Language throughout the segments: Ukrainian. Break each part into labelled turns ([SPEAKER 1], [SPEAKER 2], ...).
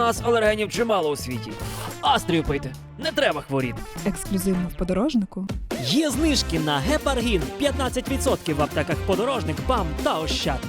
[SPEAKER 1] нас алергенів чимало у світі. Астрію пийте, не треба хворіти.
[SPEAKER 2] Ексклюзивно в подорожнику.
[SPEAKER 3] Є знижки на гепаргін 15% в аптеках подорожник, БАМ та Ощад.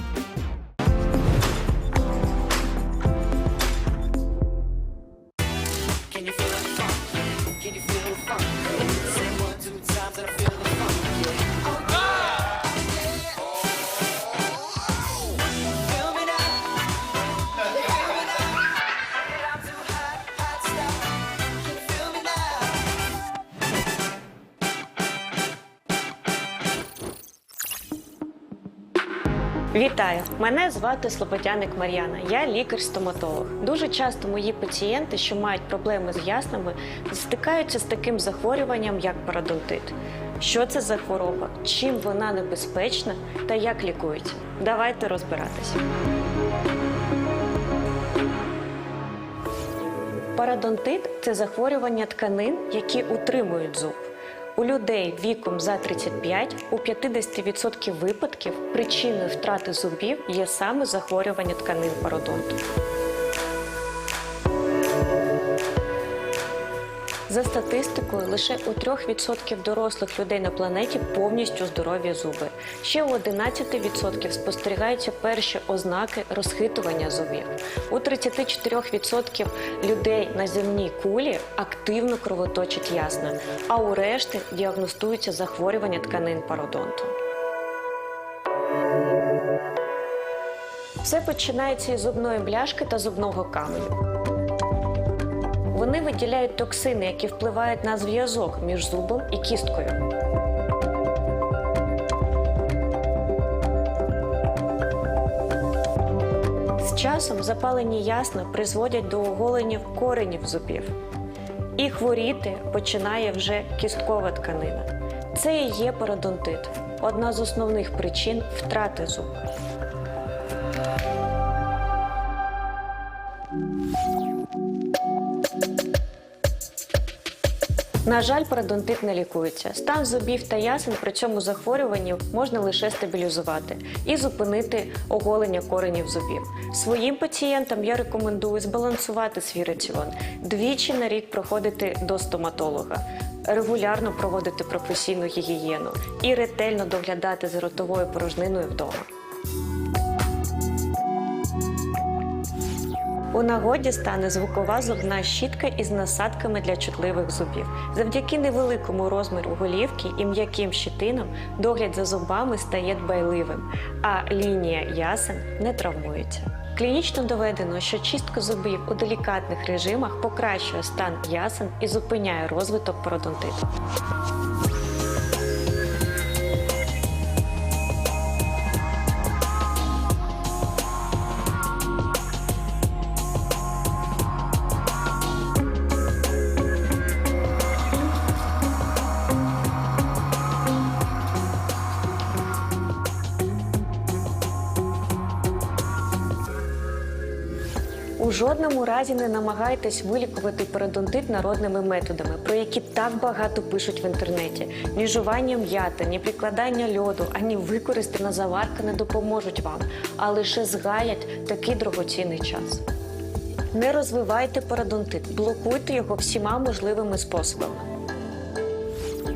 [SPEAKER 4] Вітаю! Мене звати Слободяник Мар'яна. Я лікар-стоматолог. Дуже часто мої пацієнти, що мають проблеми з яснами, стикаються з таким захворюванням, як пародонтит. Що це за хвороба, чим вона небезпечна та як лікується? Давайте розбиратися. Парадонтит це захворювання тканин, які утримують зуб. У людей віком за 35 у 50% випадків причиною втрати зубів є саме захворювання тканин пародонту. За статистикою, лише у 3% дорослих людей на планеті повністю здорові зуби. Ще у 11% спостерігаються перші ознаки розхитування зубів. У 34% людей на земній кулі активно кровоточить ясна, а у решти діагностуються захворювання тканин пародонту. Все починається із зубної бляшки та зубного каменю. Вони виділяють токсини, які впливають на зв'язок між зубом і кісткою. З часом запалені ясна призводять до оголення коренів зубів. І хворіти починає вже кісткова тканина. Це і є пародонтит, одна з основних причин втрати зуба. На жаль, пародонтит не лікується. Стан зубів та ясен при цьому захворюванні можна лише стабілізувати і зупинити оголення коренів зубів. Своїм пацієнтам я рекомендую збалансувати свій раціон, двічі на рік проходити до стоматолога, регулярно проводити професійну гігієну і ретельно доглядати за ротовою порожниною вдома. У нагоді стане звукова зубна щітка із насадками для чутливих зубів. Завдяки невеликому розміру голівки і м'яким щитинам догляд за зубами стає дбайливим, а лінія ясен не травмується. Клінічно доведено, що чистка зубів у делікатних режимах покращує стан ясен і зупиняє розвиток пародонтиту. У жодному разі не намагайтесь вилікувати пародонтит народними методами, про які так багато пишуть в інтернеті. Ні жування м'яти, ні прикладання льоду, ані використана заварка не допоможуть вам, а лише згаять такий дорогоцінний час. Не розвивайте пародонтит, блокуйте його всіма можливими способами.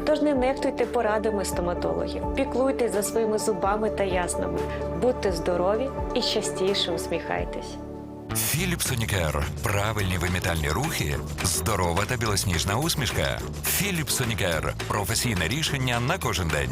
[SPEAKER 4] Тож не нехтуйте порадами стоматологів, піклуйтесь за своїми зубами та яснами, будьте здорові і частіше усміхайтесь.
[SPEAKER 5] Філіпсонікер. Правильні вимітальні рухи, здорова та білосніжна усмішка. Філіпсонікер. Професійне рішення на кожен день.